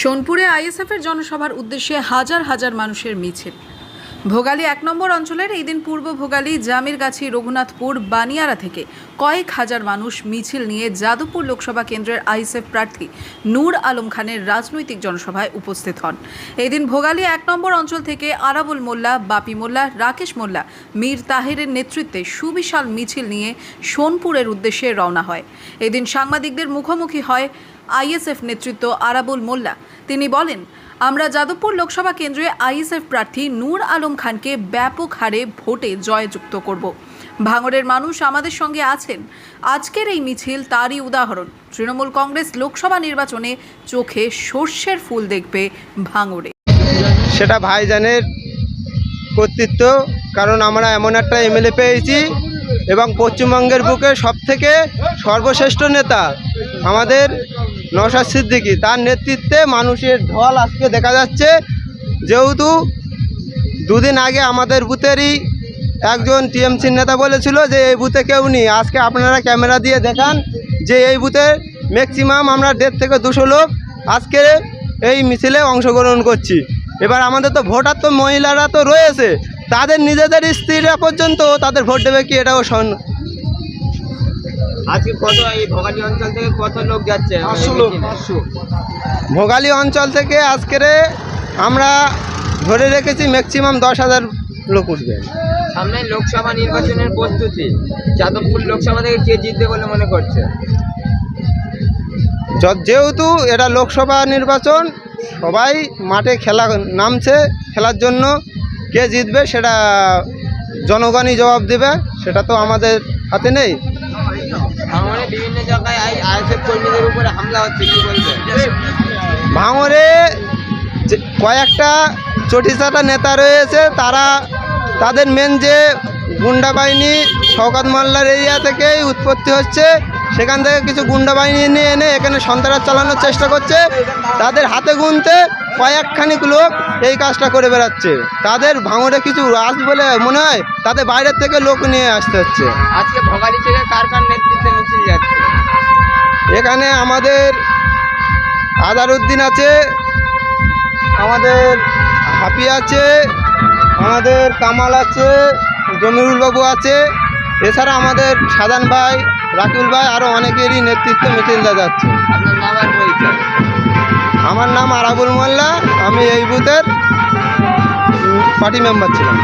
সোনপুরে আইএসএফের জনসভার উদ্দেশ্যে হাজার হাজার মানুষের মিছিল। ভোগালী এক নম্বর অঞ্চলের এই দিন পূর্ব ভোগালী জামিরগাছি রঘুনাথপুর বানিয়ারা থেকে কয়েক হাজার মানুষ মিছিল নিয়ে যাদবপুর লোকসভা কেন্দ্রের আইএসএফ প্রার্থী নূর আলম খানের রাজনৈতিক জনসভায় উপস্থিত হন। এই দিন ভোগালী এক নম্বর অঞ্চল থেকে আরাবুল মোল্লা, বাপি মোল্লা, রাকেশ মোল্লা, মীর তাহেরের নেতৃত্বে সুবিশাল মিছিল নিয়ে সোনপুরের উদ্দেশ্যে রওনা হয়। এদিন সাংবাদিকদের মুখোমুখি হয় আইএসএফ নেতৃত্ব আরাবুল মোল্লা। তিনি বলেন, আমরা যাদবপুর লোকসভা কেন্দ্রে আইএসএফ প্রার্থী নূর আলম খানকে ব্যাপক হারে ভোটে জয়যুক্ত করব। ভাঙড়ের মানুষ আমাদের সঙ্গে আছেন। আজকের এই মিছিল তারই উদাহরণ। তৃণমূল কংগ্রেস লোকসভা নির্বাচনে চোখে সর্ষের ফুল দেখবে ভাঙড়ে। সেটা ভাইজানের কর্তৃত্ব, কারণ আমরা এমন একটা এমএলএ পেয়েছি এবং পশ্চিমবঙ্গের বুকে সবথেকে সর্বশ্রেষ্ঠ নেতা আমাদের নওশাদ সিদ্দিকী, তার নেতৃত্বে মানুষের ঢল আজকে দেখা যাচ্ছে। যেহেতু দুদিন আগে আমাদের বুথেরই একজন টিএমসির নেতা বলেছিল যে এই বুথে কেউ নেই। আজকে আপনারা ক্যামেরা দিয়ে দেখান যে এই বুথে ম্যাক্সিমাম আমরা দেড় থেকে দুশো লোক আজকে এই মিছিলে অংশগ্রহণ করছি। এবার আমাদের তো ভোটার তো মহিলারা তো রয়েছে। তাদের নিজেদের স্ত্রীরা পর্যন্ত তাদের ভোট দেবে কি? এটাও আজকে কত এই ভোগালী অঞ্চল থেকে কত লোক যাচ্ছে? ভোগালী অঞ্চল থেকে আজকের আমরা ধরে রেখেছি ম্যাক্সিমাম দশ হাজার লোক উঠবে। সামনে লোকসভা নির্বাচনের প্রস্তুতি। যাদবপুর লোকসভা থেকে কে জিতবে বলে মনে করছে যেহেতু এটা লোকসভা নির্বাচন সবাই মাঠে খেলা নামছে খেলার জন্য কে জিতবে সেটা জনগণই জবাব দেবে সেটা তো আমাদের হাতে নেই। ভাঙড়ে বিভিন্ন জায়গায় আইএসএফ কর্মীদের উপরে হামলা হচ্ছে কি বলবে ভাঙরে কয়েকটা চটিচাটা নেতা রয়েছে তারা তাদের মেন যে গুন্ডা বাহিনী শওকাত মোল্লার এরিয়া থেকেই উৎপত্তি হচ্ছে সেখান থেকে কিছু গুন্ডা বাহিনী নিয়ে এনে এখানে সন্ত্রাস চালানোর চেষ্টা করছে। তাদের হাতে গুনতে কয়েকখানিক লোক এই কাজটা করে বেড়াচ্ছে। তাদের ভাঙরে কিছু আস বলে মনে হয় তাদের বাইরের থেকে লোক নিয়ে আসতে হচ্ছে। আজকে ভোগালী থেকে কার এখানে আমাদের আদারউদ্দিন আছে আমাদের হাপি আছে আমাদের কামাল আছে জমিরুল বাবু আছে এছাড়া আমাদের সাদান ভাই রাকিউল ভাই আরও অনেকেরই নেতৃত্বে মিছিলটা যাচ্ছে। আমার নাম আরাবুল মোল্লা আমি এই বুথের পার্টি মেম্বার ছিলাম।